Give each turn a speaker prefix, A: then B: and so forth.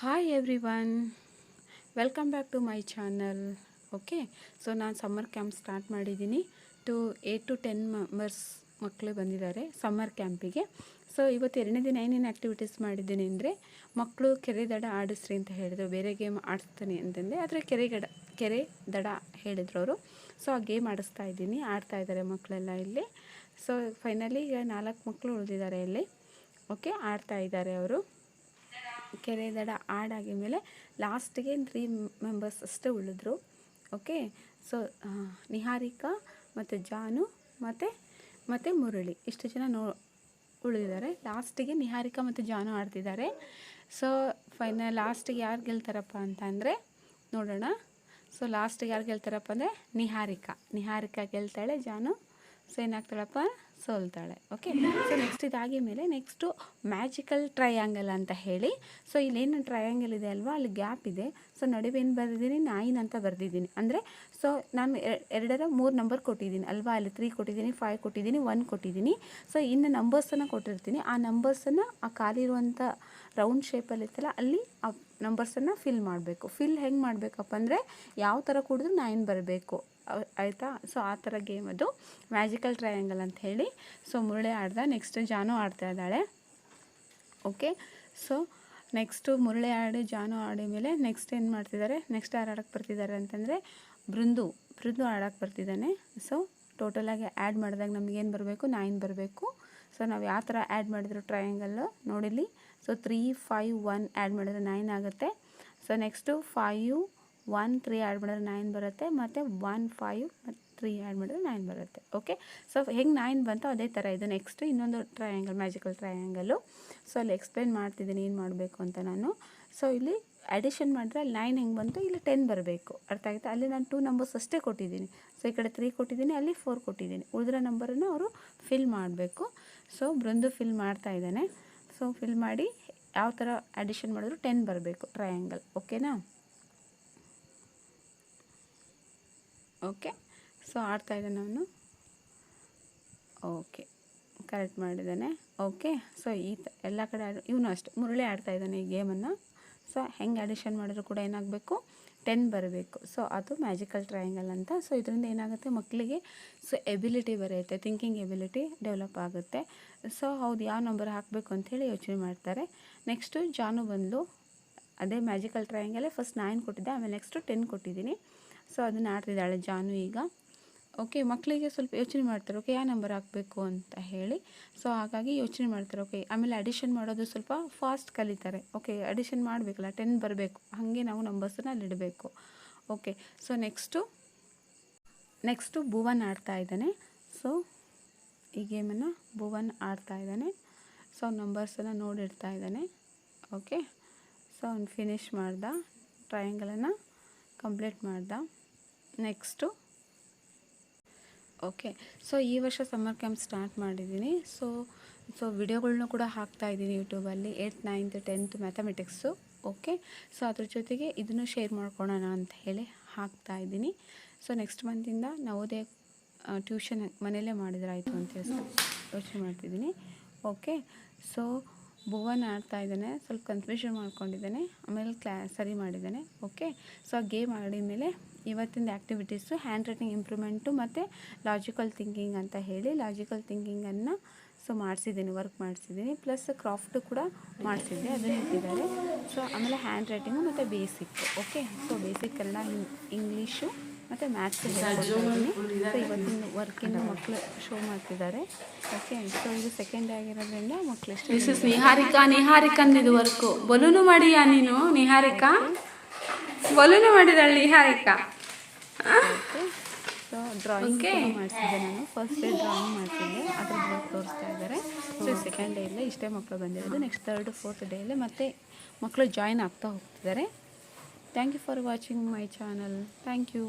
A: Hi everyone welcome back to my channel okay so ನಾನು summer camp start ಮಾಡಿದ್ದೀನಿ two eight to ten members ಮಕ್ಕಳು ಬಂದಿದ್ದಾರೆ summer ಕ್ಯಾಂಪಿಗೆ so ಇವತ್ತು ಎರಡನೇ ದಿನ ಏನೇನು ಆ್ಯಕ್ಟಿವಿಟೀಸ್ ಮಾಡಿದ್ದೀನಿ ಅಂದರೆ ಮಕ್ಕಳು ಕೆರೆ ದಡ ಆಡಿಸ್ರಿ ಅಂತ ಹೇಳಿದರು. ಬೇರೆ ಗೇಮ್ ಆಡಿಸ್ತೀನಿ ಅಂತಂದೆ. ಆದರೆ ಕೆರೆ ಗಡ, ಕೆರೆ ದಡ ಹೇಳಿದ್ರು ಅವರು. ಸೊ ಆ ಗೇಮ್ ಆಡಿಸ್ತಾ ಇದ್ದೀನಿ. ಆಡ್ತಾ ಇದ್ದಾರೆ ಮಕ್ಕಳೆಲ್ಲ ಇಲ್ಲಿ. ಸೊ ಫೈನಲಿ ಈಗ ನಾಲ್ಕು ಮಕ್ಕಳು ಉಳಿದಿದ್ದಾರೆ ಇಲ್ಲಿ. ಓಕೆ ಆಡ್ತಾ ಇದ್ದಾರೆ ಅವರು. ಕೆರೆ ದಡ ಆಡಾಗಿದ್ಮೇಲೆ ಲಾಸ್ಟಿಗೆ ತ್ರೀ ಮೆಂಬರ್ಸ್ ಅಷ್ಟೇ ಉಳಿದ್ರು. ಓಕೆ ಸೊ ನಿಹಾರಿಕಾ ಮತ್ತು ಜಾನು ಮತ್ತು ಮತ್ತು ಮುರಳಿ. ಇಷ್ಟು ಜನ ನೋ, ಉಳಿದಿದ್ದಾರೆ. ಲಾಸ್ಟಿಗೆ ನಿಹಾರಿಕಾ ಮತ್ತು ಜಾನು ಆಡ್ತಿದ್ದಾರೆ. ಸೊ ಫೈನಲ್ ಲಾಸ್ಟಿಗೆ ಯಾರು ಗೆಲ್ತಾರಪ್ಪ ಅಂತ ಅಂದರೆ, ನೋಡೋಣ. ಸೊ ಲಾಸ್ಟಿಗೆ ಯಾರು ಗೆಲ್ತಾರಪ್ಪ ಅಂದರೆ ನಿಹಾರಿಕಾ. ನಿಹಾರಿಕಾ ಗೆಲ್ತಾಳೆ, ಜಾನು ಸೊ ಏನಾಗ್ತಾಳಪ್ಪ? ಸೋಲ್ತಾಳೆ. ಓಕೆ ಸೊ ನೆಕ್ಸ್ಟ್ ಇದಾಗಿ ಮೇಲೆ ನೆಕ್ಸ್ಟು ಮ್ಯಾಜಿಕಲ್ ಟ್ರಯಾಂಗಲ್ ಅಂತ ಹೇಳಿ. ಸೊ ಇಲ್ಲೇನು ಟ್ರಯಾಂಗಲ್ ಇದೆ ಅಲ್ವಾ? ಅಲ್ಲಿ ಗ್ಯಾಪ್ ಇದೆ. ಸೊ ನಡುವೆ ಏನು ಬರೆದಿದ್ದೀನಿ ನೈನ್ ಅಂತ ಬರೆದಿದ್ದೀನಿ ಅಂದರೆ ಸೊ ನಾನು ಎರಡರ ಮೂರು ನಂಬರ್ ಕೊಟ್ಟಿದ್ದೀನಿ ಅಲ್ವಾ? ಅಲ್ಲಿ ತ್ರೀ ಕೊಟ್ಟಿದ್ದೀನಿ ಫೈವ್ ಕೊಟ್ಟಿದ್ದೀನಿ ಒನ್ ಕೊಟ್ಟಿದ್ದೀನಿ ಸೊ ಇನ್ನು ನಂಬರ್ಸನ್ನು ಕೊಟ್ಟಿರ್ತೀನಿ. ಆ ನಂಬರ್ಸನ್ನು ಆ ಖಾಲಿ ಇರುವಂಥ ರೌಂಡ್ ಶೇಪಲ್ಲಿ ಇರ್ತಲ್ಲ ಅಲ್ಲಿ ಆ ನಂಬರ್ಸನ್ನು ಫಿಲ್ ಮಾಡಬೇಕು. ಫಿಲ್ ಹೆಂಗೆ ಮಾಡಬೇಕಪ್ಪ ಅಂದರೆ, ಯಾವ ಥರ ಕುಡಿದ್ರೂ ನೈನ್ ಬರಬೇಕು. ಆಯಿತಾ? ಸೊ ಆ ಥರ ಗೇಮ್ ಅದು. ಮ್ಯಾಜಿಕಲ್ ಟ್ರಯಾಂಗಲ್ ಅಂತ ಹೇಳಿ. ಸೊ ಮುರಳಿ ಆಡ್ದ ನೆಕ್ಸ್ಟ್ ಜಾನು ಆಡ್ತಾ ಇದ್ದಾಳೆ. ಓಕೆ ಸೊ ನೆಕ್ಸ್ಟು ಮುರಳಿ ಆಡಿ, ಜಾನು ಆಡಿ ಮೇಲೆ ನೆಕ್ಸ್ಟ್ ಏನು ಮಾಡ್ತಿದ್ದಾರೆ? ನೆಕ್ಸ್ಟ್ ಯಾರು ಆಡೋಕ್ಕೆ ಬರ್ತಿದ್ದಾರೆ ಅಂತಂದರೆ, ಬೃಂದು. ಬೃಂದು ಆಡೋಕ್ಕೆ ಬರ್ತಿದ್ದಾನೆ. ಸೊ ಟೋಟಲಾಗಿ ಆ್ಯಡ್ ಮಾಡಿದಾಗ ನಮಗೇನು ಬರಬೇಕು? ನೈನ್ ಬರಬೇಕು. ಸೊ ನಾವು ಯಾವ ಥರ ಆ್ಯಡ್ ಮಾಡಿದ್ರು ಟ್ರಯಾಂಗಲ್ಲು ನೋಡಿಲಿ so three five one add ಮಾಡಿದ್ರೆ ನೈನ್ ಆಗುತ್ತೆ. So next five one three add ಮಾಡಿದ್ರೆ ನೈನ್ ಬರುತ್ತೆ. ಮತ್ತು ಒನ್ ಫೈವ್ ಮತ್ತು ತ್ರೀ ಆ್ಯಡ್ ಮಾಡಿದ್ರೆ ನೈನ್ ಬರುತ್ತೆ ಓಕೆ ಸೊ ಹೆಂಗೆ ನೈನ್ ಬಂತು ಅದೇ ಥರ ಇದು. ನೆಕ್ಸ್ಟ್ ಇನ್ನೊಂದು ಟ್ರಯಾಂಗಲ್ ಮ್ಯಾಜಿಕಲ್ ಟ್ರಯಾಂಗಲ್ಲು ಸೊ ಅಲ್ಲಿ ಎಕ್ಸ್ಪ್ಲೇನ್ ಮಾಡ್ತಿದ್ದೀನಿ ಏನು ಮಾಡಬೇಕು ಅಂತ ನಾನು. ಸೊ ಇಲ್ಲಿ ಅಡಿಷನ್ ಮಾಡಿದ್ರೆ ಅಲ್ಲಿ ನೈನ್ ಹೆಂಗೆ ಬಂತು? ಇಲ್ಲಿ ಟೆನ್ ಬರಬೇಕು. ಅರ್ಥ ಆಗುತ್ತೆ ಅಲ್ಲಿ ನಾನು ಟೂ ನಂಬರ್ಸ್ ಅಷ್ಟೇ ಕೊಟ್ಟಿದ್ದೀನಿ. ಸೊ ಈ ಕಡೆ ತ್ರೀ ಕೊಟ್ಟಿದ್ದೀನಿ, ಅಲ್ಲಿ ಫೋರ್ ಕೊಟ್ಟಿದ್ದೀನಿ. ಉಳಿದಿರೋ ನಂಬರನ್ನು ಅವರು ಫಿಲ್ ಮಾಡಬೇಕು. ಸೊ ಬೃಂದು ಫಿಲ್ ಮಾಡ್ತಾ ಇದ್ದಾನೆ. ಸೊ ಫಿಲ್ ಮಾಡಿ ಯಾವ ಥರ ಅಡಿಷನ್ ಮಾಡಿದ್ರು ಟೆನ್ ಬರಬೇಕು ಟ್ರಯಾಂಗಲ್ ಓಕೆನಾ ಓಕೆ ಸೊ ಆಡ್ತಾ ಇದ್ದಾನೆ ಅವನು ಓಕೆ ಕರೆಕ್ಟ್ ಮಾಡಿದ್ದಾನೆ. ಓಕೆ ಸೊ ಈ ತ, ಎಲ್ಲ ಕಡೆ ಇವನು ಅಷ್ಟು, ಮುರುಳಿ ಆಡ್ತಾ ಇದ್ದಾನೆ ಈ ಗೇಮನ್ನು ಸೊ ಹೆಂಗೆ ಅಡಿಷನ್ ಮಾಡಿದ್ರು ಕೂಡ ಏನಾಗಬೇಕು? ಟೆನ್ ಬರಬೇಕು. ಸೊ ಅದು ಮ್ಯಾಜಿಕಲ್ ಟ್ರಯಾಂಗಲ್ ಅಂತ. ಸೊ ಇದರಿಂದ ಏನಾಗುತ್ತೆ? ಮಕ್ಕಳಿಗೆ ಸೊ ಎಬಿಲಿಟಿ ಬರುತ್ತೆ. ಥಿಂಕಿಂಗ್ ಎಬಿಲಿಟಿ ಡೆವಲಪ್ ಆಗುತ್ತೆ. ಸೊ ಹೌದು, ಯಾವ ನಂಬರ್ ಹಾಕಬೇಕು ಅಂಥೇಳಿ ಯೋಚನೆ ಮಾಡ್ತಾರೆ. ನೆಕ್ಸ್ಟು ಜಾನು ಬಂದು ಅದೇ ಮ್ಯಾಜಿಕಲ್ ಟ್ರಯಾಂಗಲ್ಲೇ ಫಸ್ಟ್ ನೈನ್ ಕೊಟ್ಟಿದ್ದೆ, ಆಮೇಲೆ ನೆಕ್ಸ್ಟು ಟೆನ್ ಕೊಟ್ಟಿದ್ದೀನಿ. ಸೊ ಅದನ್ನು ಆಡ್ತಿದ್ದಾಳೆ ಜಾನು ಈಗ. ಓಕೆ ಮಕ್ಕಳಿಗೆ ಸ್ವಲ್ಪ ಯೋಚನೆ ಮಾಡ್ತಾರೆ ಓಕೆ ಯಾವ ನಂಬರ್ ಹಾಕಬೇಕು ಅಂತ ಹೇಳಿ. ಸೊ ಹಾಗಾಗಿ ಯೋಚನೆ ಮಾಡ್ತಾರೆ ಓಕೆ ಆಮೇಲೆ ಅಡಿಷನ್ ಮಾಡೋದು ಸ್ವಲ್ಪ ಫಾಸ್ಟ್ ಕಲಿತಾರೆ. ಓಕೆ ಅಡಿಷನ್ ಮಾಡಬೇಕಲ್ಲ ಟೆನ್ ಬರಬೇಕು, ಹಾಗೆ ನಾವು ನಂಬರ್ಸನ್ನ ಅಲ್ಲಿಡಬೇಕು. Okay so next next Bhuvan ಆಡ್ತಾ ಇದ್ದಾನೆ. ಸೊ ಈ ಗೇಮನ್ನು ಭುವನ್ ಆಡ್ತಾ ಇದ್ದಾನೆ. ಸೊ ನಂಬರ್ಸನ್ನು ನೋಡಿಡ್ತಾ ಇದ್ದಾನೆ. ಓಕೆ ಸೊ ಅವ್ನು ಫಿನಿಶ್ ಮಾಡ್ದ ಟ್ರಯಾಂಗಲನ್ನು ಕಂಪ್ಲೀಟ್ ಮಾಡ್ದ. ನೆಕ್ಸ್ಟು ಓಕೆ ಸೊ ಈ ವರ್ಷ ಸಮ್ಮರ್ ಕ್ಯಾಂಪ್ ಸ್ಟಾರ್ಟ್ ಮಾಡಿದ್ದೀನಿ. ಸೊ ಸೊ ವಿಡಿಯೋಗಳ್ನೂ ಕೂಡ ಹಾಕ್ತಾ ಇದ್ದೀನಿ ಯೂಟ್ಯೂಬಲ್ಲಿ eighth ninth tenth mathematics okay so ಅದ್ರ ಜೊತೆಗೆ ಇದನ್ನು ಶೇರ್ ಮಾಡ್ಕೊಳ್ಳೋಣ ಅಂತ ಹೇಳಿ ಹಾಕ್ತಾ ಇದ್ದೀನಿ. ಸೊ ನೆಕ್ಸ್ಟ್ ಮಂತಿಂದ ನವೋದಯ ಟ್ಯೂಷನ್ ಮನೆಯಲ್ಲೇ ಮಾಡಿದ್ರಾಯಿತು ಅಂತ ಹೇಳಿ ಯೋಚನೆ ಮಾಡ್ತಿದ್ದೀನಿ. ಓಕೆ ಸೊ ಭುವನ್ ಆಡ್ತಾ ಇದ್ದಾನೆ. ಸ್ವಲ್ಪ ಕನ್ಫ್ಯೂಷನ್ ಮಾಡ್ಕೊಂಡಿದ್ದಾನೆ. ಆಮೇಲೆ ಕ್ಲಾ, ಸರಿ ಮಾಡಿದ್ದಾನೆ. ಓಕೆ ಸೊ ಆ ಗೇಮ್ ಆಡಿದ ಮೇಲೆ ಇವತ್ತಿನ ಆ್ಯಕ್ಟಿವಿಟೀಸು ಹ್ಯಾಂಡ್ ರೈಟಿಂಗ್ ಇಂಪ್ರೂವ್ಮೆಂಟು ಮತ್ತು ಲಾಜಿಕಲ್ ಥಿಂಕಿಂಗ್ ಅಂತ ಹೇಳಿ ಲಾಜಿಕಲ್ ಥಿಂಕಿಂಗನ್ನು ಸೊ ಮಾಡಿಸಿದ್ದೀನಿ ವರ್ಕ್ ಮಾಡಿಸಿದ್ದೀನಿ. ಪ್ಲಸ್ ಕ್ರಾಫ್ಟು ಕೂಡ ಮಾಡಿಸಿದ್ದೆ, ಅದನ್ನು ಇಟ್ಟಿದ್ದಾರೆ. ಸೊ ಆಮೇಲೆ ಹ್ಯಾಂಡ್ ರೈಟಿಂಗು ಮತ್ತು basic okay so basic Kannada English ಮತ್ತು ಮ್ಯಾಥ್ಸ್ ಸೊ ಇವತ್ತಿನ ವರ್ಕಿಂದ ಮಕ್ಕಳು ಶೋ ಮಾಡ್ತಿದ್ದಾರೆ. ಸೆಕೆಂಡ್ ಸೊ ಇದು ಸೆಕೆಂಡ್ ಆಗಿರೋದ್ರಿಂದ ಮಕ್ಕಳು ಎಷ್ಟು
B: ನಿಹಾರಿಕಾ ನಿಹಾರಿಕಂದಿದು ವರ್ಕು ಬಲೂನು ಮಾಡಿಯಾ ನೀನು ನಿಹಾರಿಕಾ ಬಲೂನು ಮಾಡಿದಾಳೆ ನಿಹಾರಿಕಾ
A: ಸೊ ಡ್ರಾಯಿಂಗ್ ಮಾಡ್ತಿದ್ದೆ ನಾನು. ಫಸ್ಟ್ ಡೇ ಡ್ರಾಯಿಂಗ್ ಮಾಡ್ತಿದ್ದೆ. ಅದ್ರ ಬಗ್ಗೆ ತೋರಿಸ್ತಾ ಇದ್ದಾರೆ. ಸೊ ಸೆಕೆಂಡ್ ಡೇ ಇಲ್ಲೇ ಇಷ್ಟೇ ಮಕ್ಕಳು ಬಂದಿರೋದು. ನೆಕ್ಸ್ಟ್ ಥರ್ಡ್ ಫೋರ್ತ್ ಡೇಯಲ್ಲೇ ಮತ್ತೆ ಮಕ್ಕಳು ಜಾಯಿನ್ ಆಗ್ತಾ ಹೋಗ್ತಿದ್ದಾರೆ. Thank you for watching my channel thank you